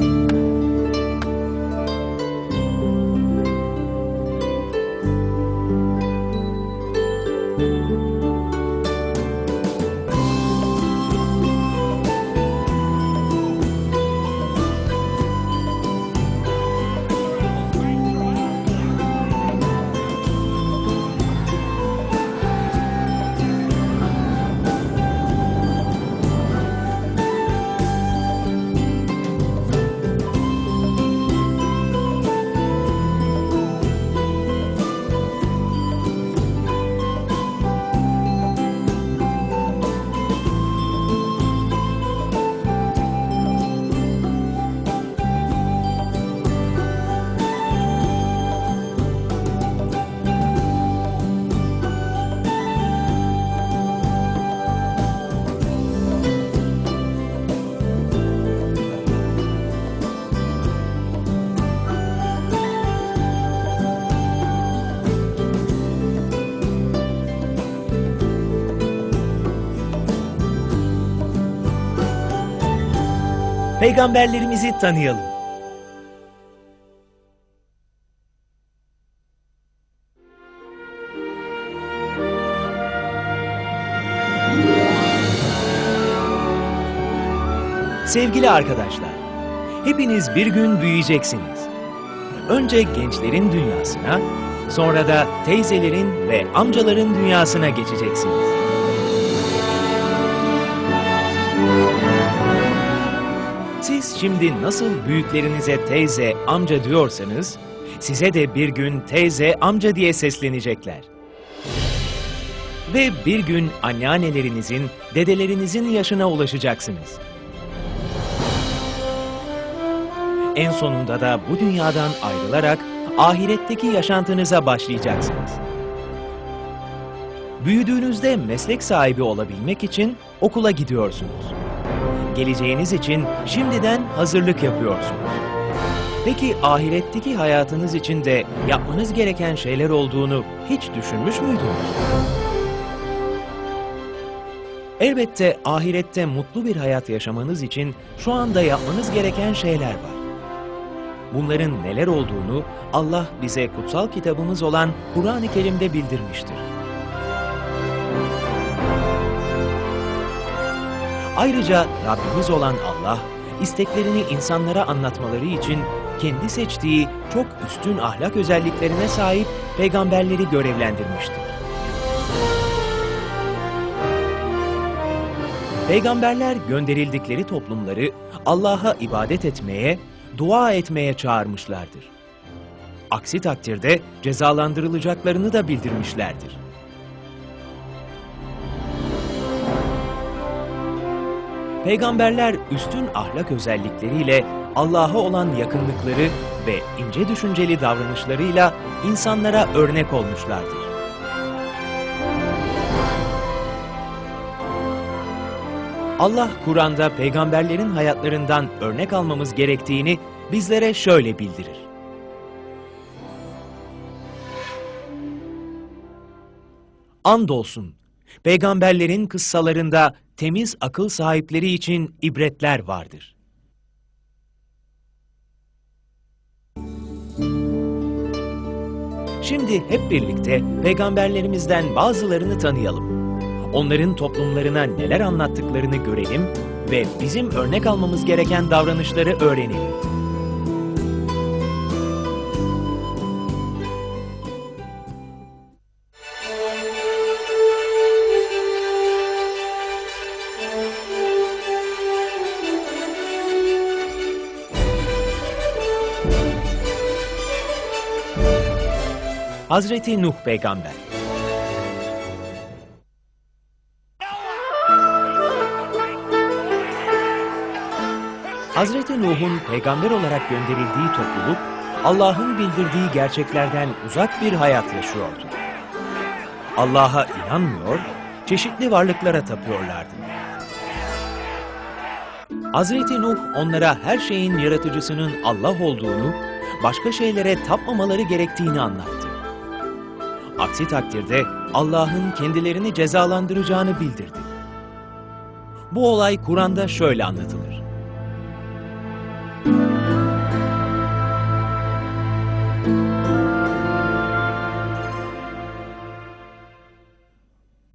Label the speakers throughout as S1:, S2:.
S1: Thank you. Peygamberlerimizi tanıyalım. Sevgili arkadaşlar, hepiniz bir gün büyüyeceksiniz. Önce gençlerin dünyasına, sonra da teyzelerin ve amcaların dünyasına geçeceksiniz. Şimdi nasıl büyüklerinize teyze, amca diyorsanız, size de bir gün teyze, amca diye seslenecekler. Ve bir gün anneannelerinizin, dedelerinizin yaşına ulaşacaksınız. En sonunda da bu dünyadan ayrılarak ahiretteki yaşantınıza başlayacaksınız. Büyüdüğünüzde meslek sahibi olabilmek için okula gidiyorsunuz. Geleceğiniz için şimdiden hazırlık yapıyorsunuz. Peki ahiretteki hayatınız için de yapmanız gereken şeyler olduğunu hiç düşünmüş müydünüz? Elbette ahirette mutlu bir hayat yaşamanız için şu anda yapmanız gereken şeyler var. Bunların neler olduğunu Allah bize kutsal kitabımız olan Kur'an-ı Kerim'de bildirmiştir. Ayrıca Rabbimiz olan Allah, isteklerini insanlara anlatmaları için kendi seçtiği çok üstün ahlak özelliklerine sahip peygamberleri görevlendirmiştir. Peygamberler gönderildikleri toplumları Allah'a ibadet etmeye, dua etmeye çağırmışlardır. Aksi takdirde cezalandırılacaklarını da bildirmişlerdir. Peygamberler üstün ahlak özellikleriyle Allah'a olan yakınlıkları ve ince düşünceli davranışlarıyla insanlara örnek olmuşlardır. Allah Kur'an'da peygamberlerin hayatlarından örnek almamız gerektiğini bizlere şöyle bildirir. Andolsun, peygamberlerin kıssalarında temiz akıl sahipleri için ibretler vardır. Şimdi hep birlikte peygamberlerimizden bazılarını tanıyalım. Onların toplumlarına neler anlattıklarını görelim ve bizim örnek almamız gereken davranışları öğrenelim. Hazreti Nuh Peygamber Hazreti Nuh'un peygamber olarak gönderildiği topluluk, Allah'ın bildirdiği gerçeklerden uzak bir hayat yaşıyordu. Allah'a inanmıyor, çeşitli varlıklara tapıyorlardı. Hazreti Nuh onlara her şeyin yaratıcısının Allah olduğunu, başka şeylere tapmamaları gerektiğini anlattı. Aksi takdirde Allah'ın kendilerini cezalandıracağını bildirdi. Bu olay Kur'an'da şöyle anlatılır.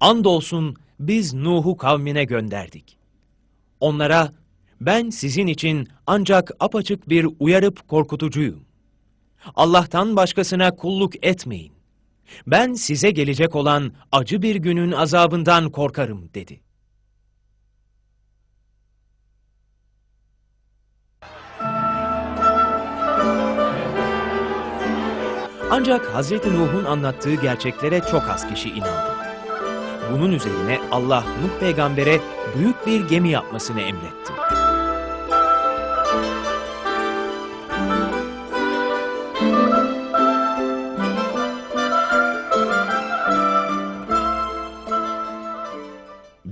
S1: Andolsun biz Nuh'u kavmine gönderdik. Onlara ben sizin için ancak apaçık bir uyarıp korkutucuyum. Allah'tan başkasına kulluk etmeyin. Ben size gelecek olan acı bir günün azabından korkarım dedi. Ancak Hazreti Nuh'un anlattığı gerçeklere çok az kişi inandı. Bunun üzerine Allah Nuh peygambere büyük bir gemi yapmasını emretti.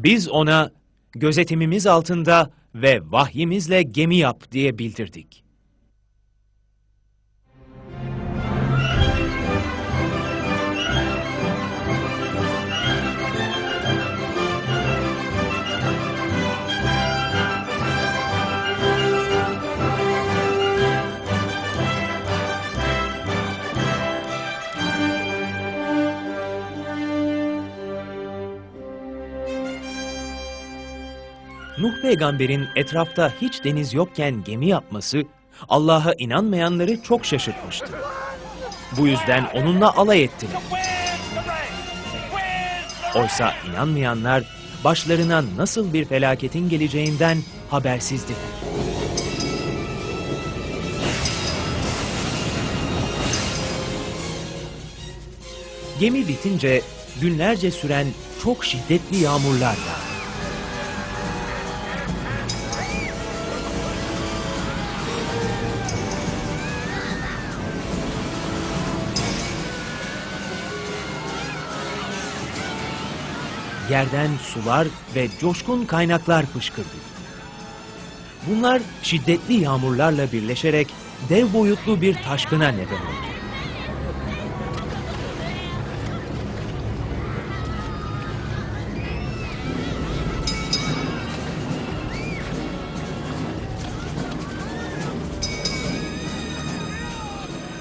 S1: Biz ona gözetimimiz altında ve vahyimizle gemi yap diye bildirdik. Peygamberin etrafta hiç deniz yokken gemi yapması Allah'a inanmayanları çok şaşırtmıştı. Bu yüzden onunla alay ettiler. Oysa inanmayanlar başlarına nasıl bir felaketin geleceğinden habersizdiler. Gemi bitince günlerce süren çok şiddetli yağmurlar yağdı. Yerden sular ve coşkun kaynaklar fışkırdı. Bunlar şiddetli yağmurlarla birleşerek dev boyutlu bir taşkına neden oldu.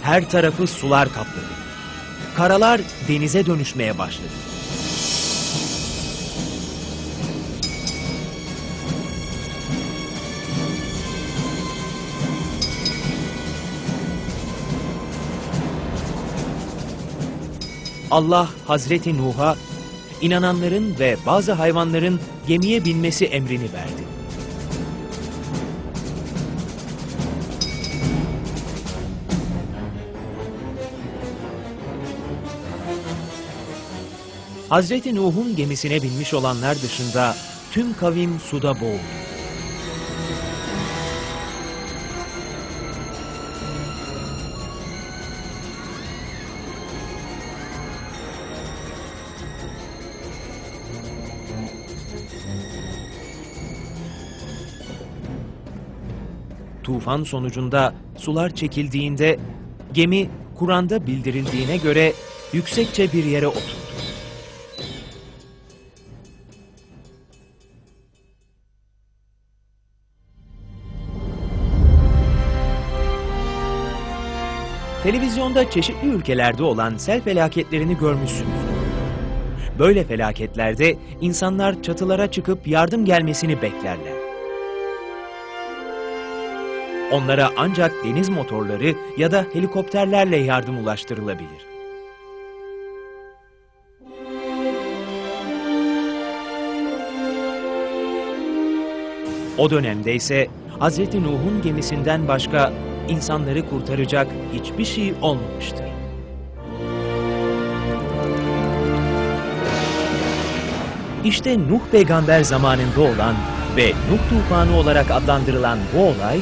S1: Her tarafı sular kapladı. Karalar denize dönüşmeye başladı. Allah Hazreti Nuh'a inananların ve bazı hayvanların gemiye binmesi emrini verdi. Hazreti Nuh'un gemisine binmiş olanlar dışında tüm kavim suda boğuldu. Tufan sonucunda sular çekildiğinde gemi Kur'an'da bildirildiğine göre yüksekçe bir yere oturdu. Televizyonda çeşitli ülkelerde olan sel felaketlerini görmüşsünüzdür. Böyle felaketlerde insanlar çatılara çıkıp yardım gelmesini beklerler. Onlara ancak deniz motorları ya da helikopterlerle yardım ulaştırılabilir. O dönemde ise Hz. Nuh'un gemisinden başka insanları kurtaracak hiçbir şey olmamıştır. İşte Nuh peygamber zamanında olan ve Nuh tufanı olarak adlandırılan bu olay,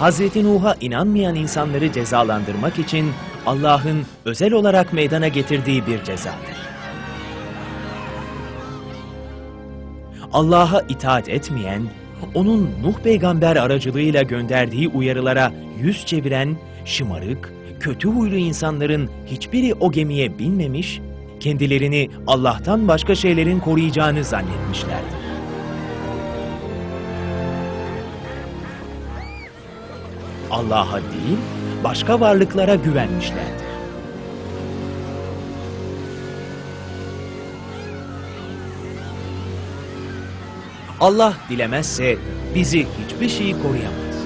S1: Hz. Nuh'a inanmayan insanları cezalandırmak için Allah'ın özel olarak meydana getirdiği bir cezadır. Allah'a itaat etmeyen, onun Nuh peygamber aracılığıyla gönderdiği uyarılara yüz çeviren, şımarık, kötü huylu insanların hiçbiri o gemiye binmemiş, kendilerini Allah'tan başka şeylerin koruyacağını zannetmişlerdir. Allah'a değil, başka varlıklara güvenmişlerdir. Allah dilemezse bizi hiçbir şey koruyamaz.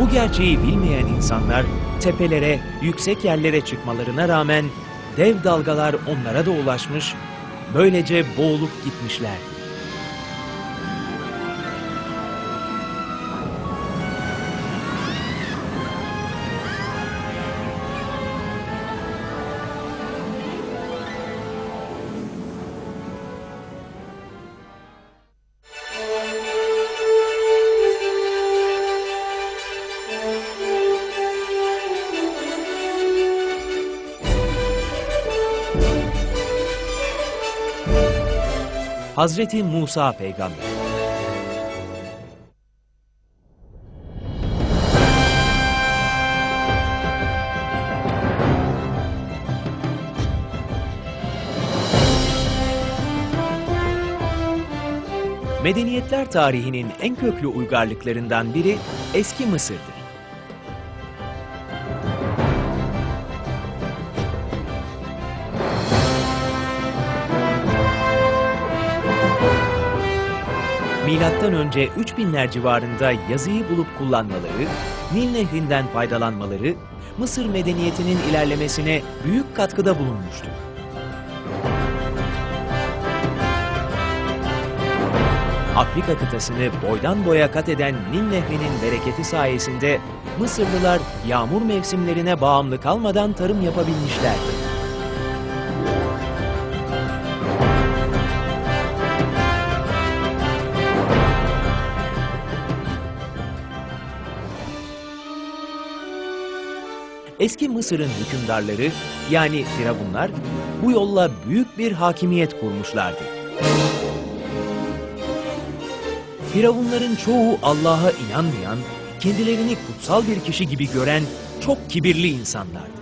S1: Bu gerçeği bilmeyen insanlar tepelere, yüksek yerlere çıkmalarına rağmen dev dalgalar onlara da ulaşmış, böylece boğulup gitmişler. Hazreti Musa peygamber. Medeniyetler tarihinin en köklü uygarlıklarından biri eski Mısır'dır. Milattan önce 3000'ler civarında yazıyı bulup kullanmaları, Nil Nehri'nden faydalanmaları, Mısır medeniyetinin ilerlemesine büyük katkıda bulunmuştur. Afrika kıtasını boydan boya kat eden Nil Nehri'nin bereketi sayesinde Mısırlılar yağmur mevsimlerine bağımlı kalmadan tarım yapabilmişlerdi. Eski Mısır'ın hükümdarları yani firavunlar bu yolla büyük bir hakimiyet kurmuşlardı. Firavunların çoğu Allah'a inanmayan, kendilerini kutsal bir kişi gibi gören çok kibirli insanlardı.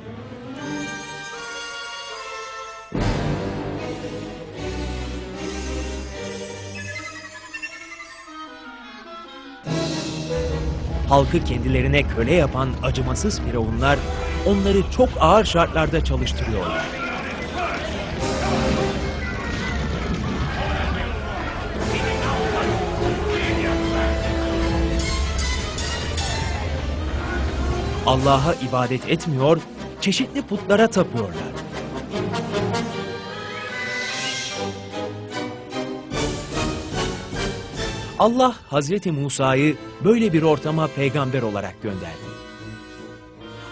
S1: Halkı kendilerine köle yapan acımasız firavunlar onları çok ağır şartlarda çalıştırıyorlar. Allah'a ibadet etmiyor, çeşitli putlara tapıyorlar. Allah Hazreti Musa'yı böyle bir ortama peygamber olarak gönderdi.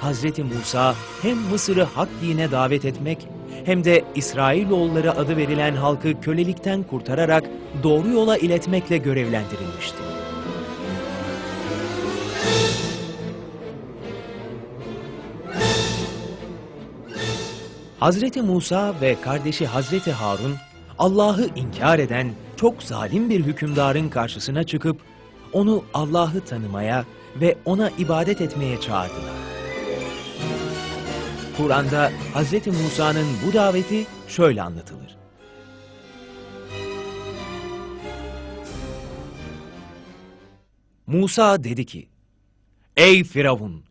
S1: Hazreti Musa hem Mısır'ı hak dine davet etmek hem de İsrailoğulları adı verilen halkı kölelikten kurtararak doğru yola iletmekle görevlendirilmişti. Hazreti Musa ve kardeşi Hazreti Harun Allah'ı inkar eden çok zalim bir hükümdarın karşısına çıkıp onu Allah'ı tanımaya ve ona ibadet etmeye çağırdılar. Kur'an'da Hz. Musa'nın bu daveti şöyle anlatılır. Musa dedi ki, Ey Firavun!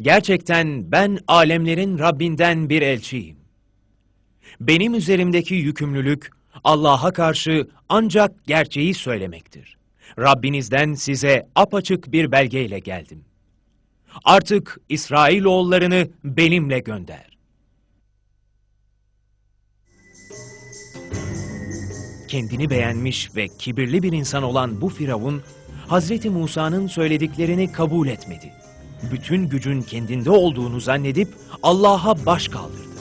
S1: Gerçekten ben alemlerin Rabbinden bir elçiyim. Benim üzerimdeki yükümlülük Allah'a karşı ancak gerçeği söylemektir. Rabbinizden size apaçık bir belgeyle geldim. Artık İsrailoğullarını benimle gönder. Kendini beğenmiş ve kibirli bir insan olan bu Firavun, Hazreti Musa'nın söylediklerini kabul etmedi. Bütün gücün kendinde olduğunu zannedip Allah'a baş kaldırdı.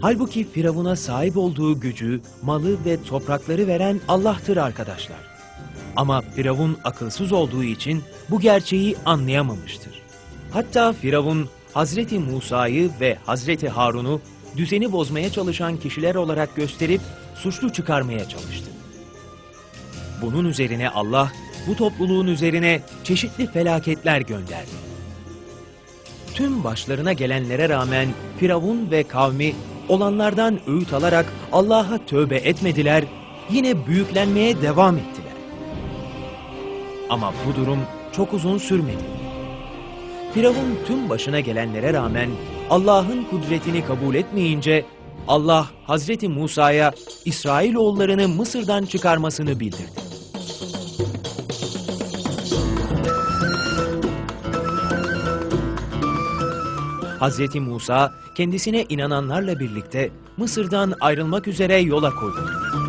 S1: Halbuki Firavun'a sahip olduğu gücü, malı ve toprakları veren Allah'tır arkadaşlar. Ama Firavun akılsız olduğu için bu gerçeği anlayamamıştır. Hatta Firavun Hazreti Musa'yı ve Hazreti Harun'u düzeni bozmaya çalışan kişiler olarak gösterip suçlu çıkarmaya çalıştı. Bunun üzerine Allah bu topluluğun üzerine çeşitli felaketler gönderdi. Tüm başlarına gelenlere rağmen Firavun ve kavmi olanlardan öğüt alarak Allah'a tövbe etmediler, yine büyüklenmeye devam ettiler. Ama bu durum çok uzun sürmedi. Firavun tüm başına gelenlere rağmen Allah'ın kudretini kabul etmeyince Allah Hazreti Musa'ya İsrailoğullarını Mısır'dan çıkarmasını bildirdi. Hazreti Musa kendisine inananlarla birlikte Mısır'dan ayrılmak üzere yola koyuldu.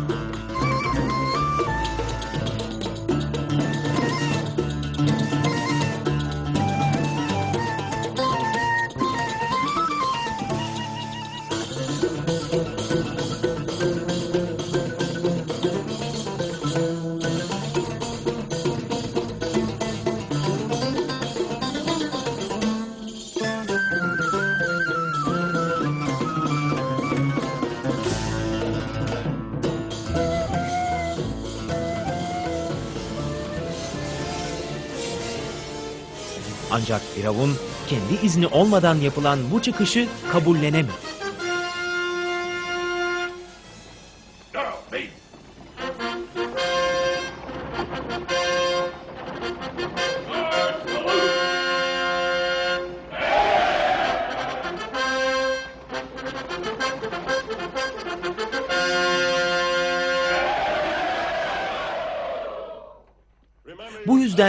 S1: Ancak Firavun kendi izni olmadan yapılan bu çıkışı kabullenemedi.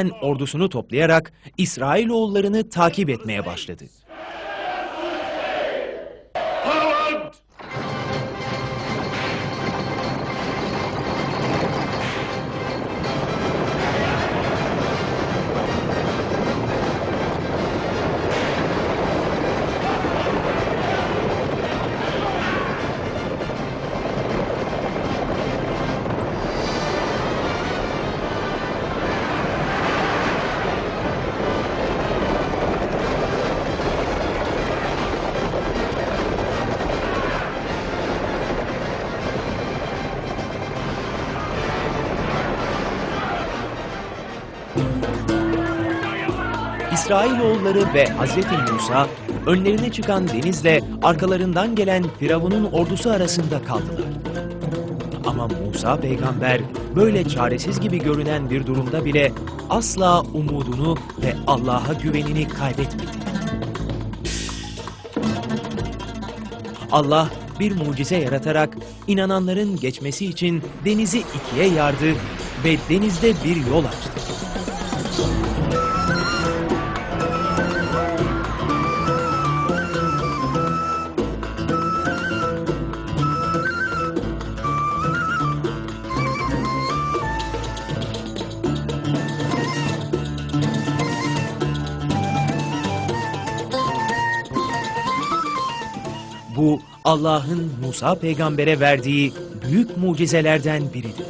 S1: Yüzden ordusunu toplayarak İsrailoğullarını takip etmeye başladı. İsrailoğulları ve Hazreti Musa önlerine çıkan denizle arkalarından gelen Firavun'un ordusu arasında kaldılar. Ama Musa peygamber böyle çaresiz gibi görünen bir durumda bile asla umudunu ve Allah'a güvenini kaybetmedi. Allah bir mucize yaratarak inananların geçmesi için denizi ikiye yardı ve denizde bir yol açtı. Allah'ın Musa peygambere verdiği büyük mucizelerden biridir.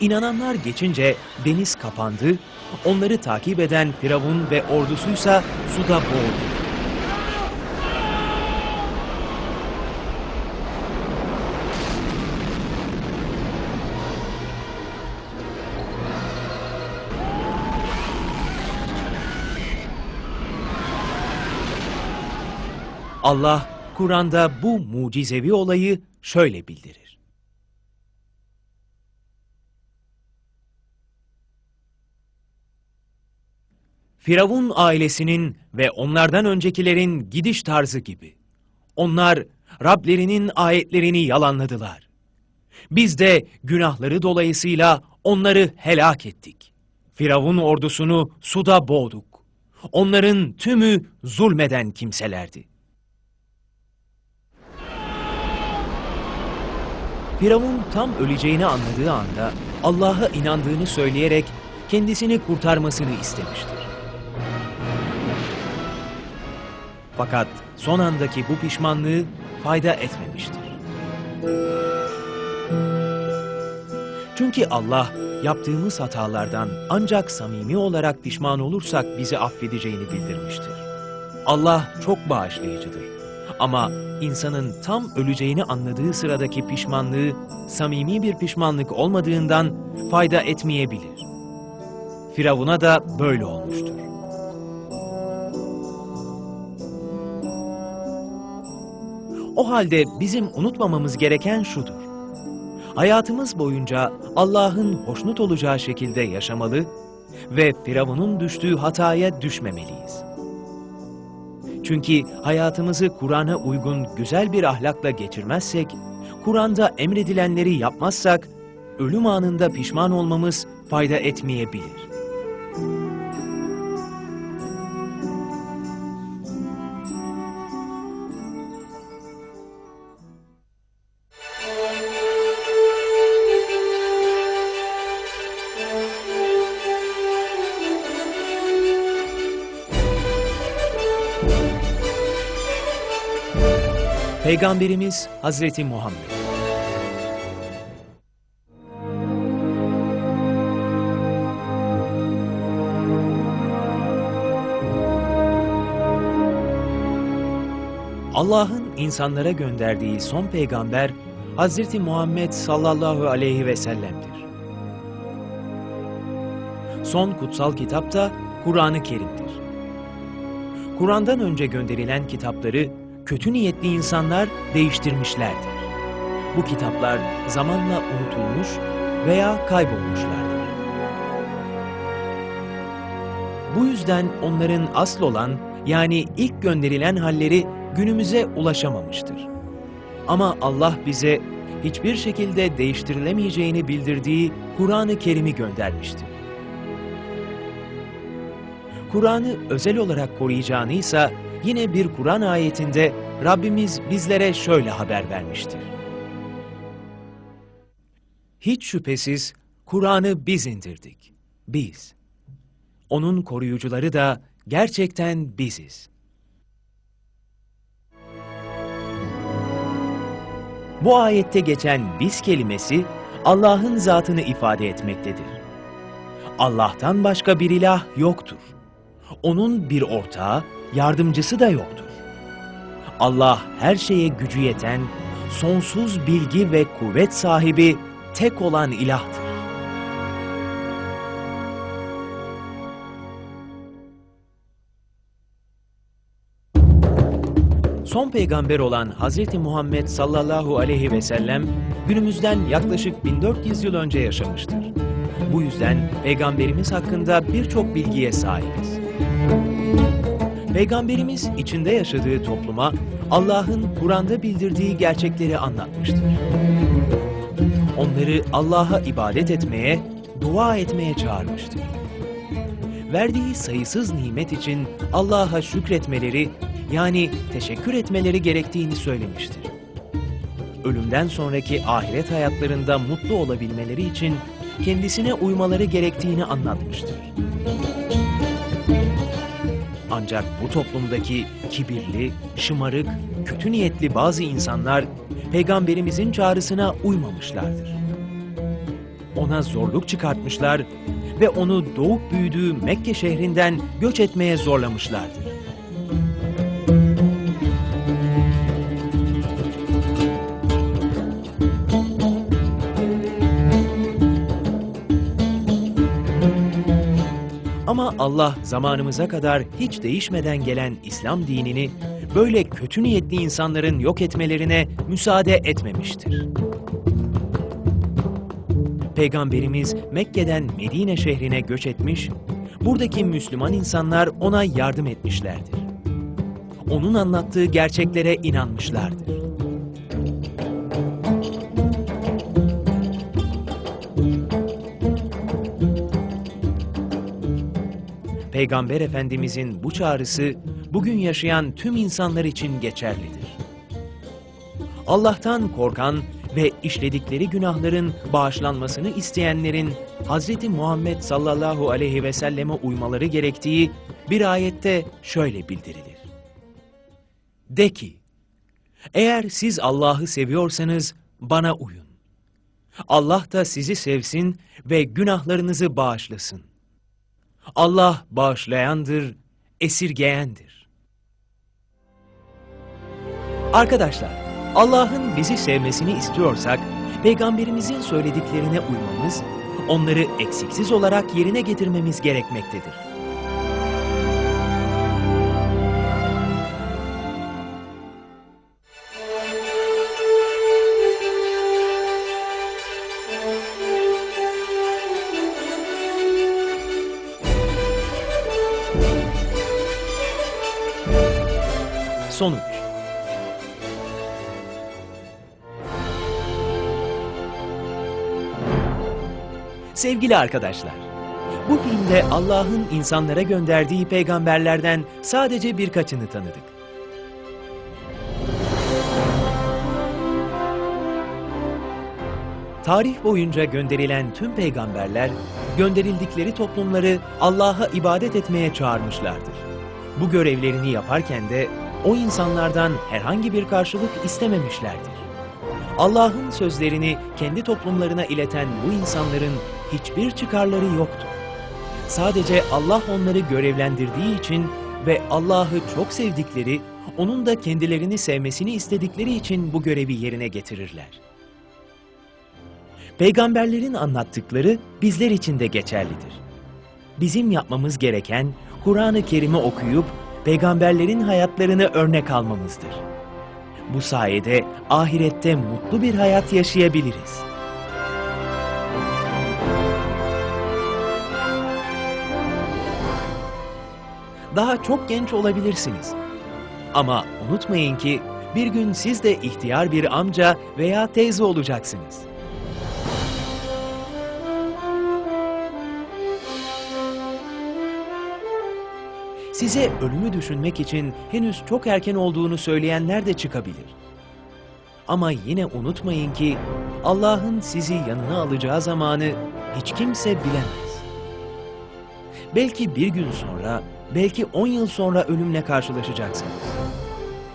S1: İnananlar geçince deniz kapandı, onları takip eden Firavun ve ordusuysa suda boğuldu. Allah Kur'an'da bu mucizevi olayı şöyle bildirir. Firavun ailesinin ve onlardan öncekilerin gidiş tarzı gibi. Onlar Rablerinin ayetlerini yalanladılar. Biz de günahları dolayısıyla onları helak ettik. Firavun ordusunu suda boğduk. Onların tümü zulmeden kimselerdi. Firavun tam öleceğini anladığı anda Allah'a inandığını söyleyerek kendisini kurtarmasını istemiştir. Fakat son andaki bu pişmanlığı fayda etmemiştir. Çünkü Allah yaptığımız hatalardan ancak samimi olarak pişman olursak bizi affedeceğini bildirmiştir. Allah çok bağışlayıcıdır. Ama insanın tam öleceğini anladığı sıradaki pişmanlığı samimi bir pişmanlık olmadığından fayda etmeyebilir. Firavun'a da böyle olmuştur. O halde bizim unutmamamız gereken şudur. Hayatımız boyunca Allah'ın hoşnut olacağı şekilde yaşamalı ve Firavun'un düştüğü hataya düşmemeliyiz. Çünkü hayatımızı Kur'an'a uygun güzel bir ahlakla geçirmezsek, Kur'an'da emredilenleri yapmazsak, ölüm anında pişman olmamız fayda etmeyebilir. Peygamberimiz Hazreti Muhammed Allah'ın insanlara gönderdiği son peygamber Hazreti Muhammed sallallahu aleyhi ve sellem'dir. Son kutsal kitap da Kur'an-ı Kerim'dir. Kur'an'dan önce gönderilen kitapları kötü niyetli insanlar değiştirmişlerdir. Bu kitaplar zamanla unutulmuş veya kaybolmuşlardır. Bu yüzden onların asıl olan yani ilk gönderilen halleri günümüze ulaşamamıştır. Ama Allah bize hiçbir şekilde değiştirilemeyeceğini bildirdiği Kur'an-ı Kerim'i göndermiştir. Kur'an'ı özel olarak koruyacağını ise yine bir Kur'an ayetinde Rabbimiz bizlere şöyle haber vermiştir. Hiç şüphesiz Kur'an'ı biz indirdik. Biz. Onun koruyucuları da gerçekten biziz. Bu ayette geçen biz kelimesi Allah'ın zatını ifade etmektedir. Allah'tan başka bir ilah yoktur. Onun bir ortağı, yardımcısı da yoktur. Allah her şeye gücü yeten, sonsuz bilgi ve kuvvet sahibi tek olan ilahtır. Son peygamber olan Hz. Muhammed sallallahu aleyhi ve sellem günümüzden yaklaşık 1400 yıl önce yaşamıştır. Bu yüzden peygamberimiz hakkında birçok bilgiye sahibiz. Peygamberimiz içinde yaşadığı topluma Allah'ın Kur'an'da bildirdiği gerçekleri anlatmıştır. Onları Allah'a ibadet etmeye, dua etmeye çağırmıştır. Verdiği sayısız nimet için Allah'a şükretmeleri, yani teşekkür etmeleri gerektiğini söylemiştir. Ölümden sonraki ahiret hayatlarında mutlu olabilmeleri için kendisine uymaları gerektiğini anlatmıştır. Ancak bu toplumdaki kibirli, şımarık, kötü niyetli bazı insanlar peygamberimizin çağrısına uymamışlardır. Ona zorluk çıkartmışlar ve onu doğup büyüdüğü Mekke şehrinden göç etmeye zorlamışlardır. Allah zamanımıza kadar hiç değişmeden gelen İslam dinini böyle kötü niyetli insanların yok etmelerine müsaade etmemiştir. Peygamberimiz Mekke'den Medine şehrine göç etmiş, buradaki Müslüman insanlar ona yardım etmişlerdir. Onun anlattığı gerçeklere inanmışlardır. Peygamber Efendimizin bu çağrısı bugün yaşayan tüm insanlar için geçerlidir. Allah'tan korkan ve işledikleri günahların bağışlanmasını isteyenlerin Hz. Muhammed sallallahu aleyhi ve selleme uymaları gerektiği bir ayette şöyle bildirilir. De ki, eğer siz Allah'ı seviyorsanız bana uyun. Allah da sizi sevsin ve günahlarınızı bağışlasın. Allah bağışlayandır, esirgeyendir. Arkadaşlar, Allah'ın bizi sevmesini istiyorsak, Peygamberimizin söylediklerine uymamız, onları eksiksiz olarak yerine getirmemiz gerekmektedir. Sonuç Sevgili arkadaşlar, bu filmde Allah'ın insanlara gönderdiği peygamberlerden sadece birkaçını tanıdık. Tarih boyunca gönderilen tüm peygamberler, gönderildikleri toplumları Allah'a ibadet etmeye çağırmışlardır. Bu görevlerini yaparken de o insanlardan herhangi bir karşılık istememişlerdir. Allah'ın sözlerini kendi toplumlarına ileten bu insanların hiçbir çıkarları yoktu. Sadece Allah onları görevlendirdiği için ve Allah'ı çok sevdikleri, onun da kendilerini sevmesini istedikleri için bu görevi yerine getirirler. Peygamberlerin anlattıkları bizler için de geçerlidir. Bizim yapmamız gereken Kur'an-ı Kerim'i okuyup peygamberlerin hayatlarını örnek almamızdır. Bu sayede ahirette mutlu bir hayat yaşayabiliriz. Daha çok genç olabilirsiniz. Ama unutmayın ki bir gün siz de ihtiyar bir amca veya teyze olacaksınız. Size ölümü düşünmek için henüz çok erken olduğunu söyleyenler de çıkabilir. Ama yine unutmayın ki Allah'ın sizi yanına alacağı zamanı hiç kimse bilemez. Belki bir gün sonra, belki on yıl sonra ölümle karşılaşacaksınız.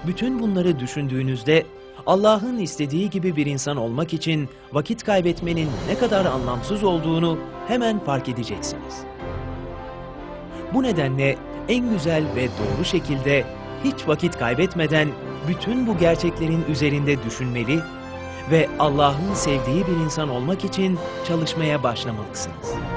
S1: Bütün bunları düşündüğünüzde Allah'ın istediği gibi bir insan olmak için vakit kaybetmenin ne kadar anlamsız olduğunu hemen fark edeceksiniz. Bu nedenle en güzel ve doğru şekilde hiç vakit kaybetmeden bütün bu gerçeklerin üzerinde düşünmeli ve Allah'ın sevdiği bir insan olmak için çalışmaya başlamalısınız.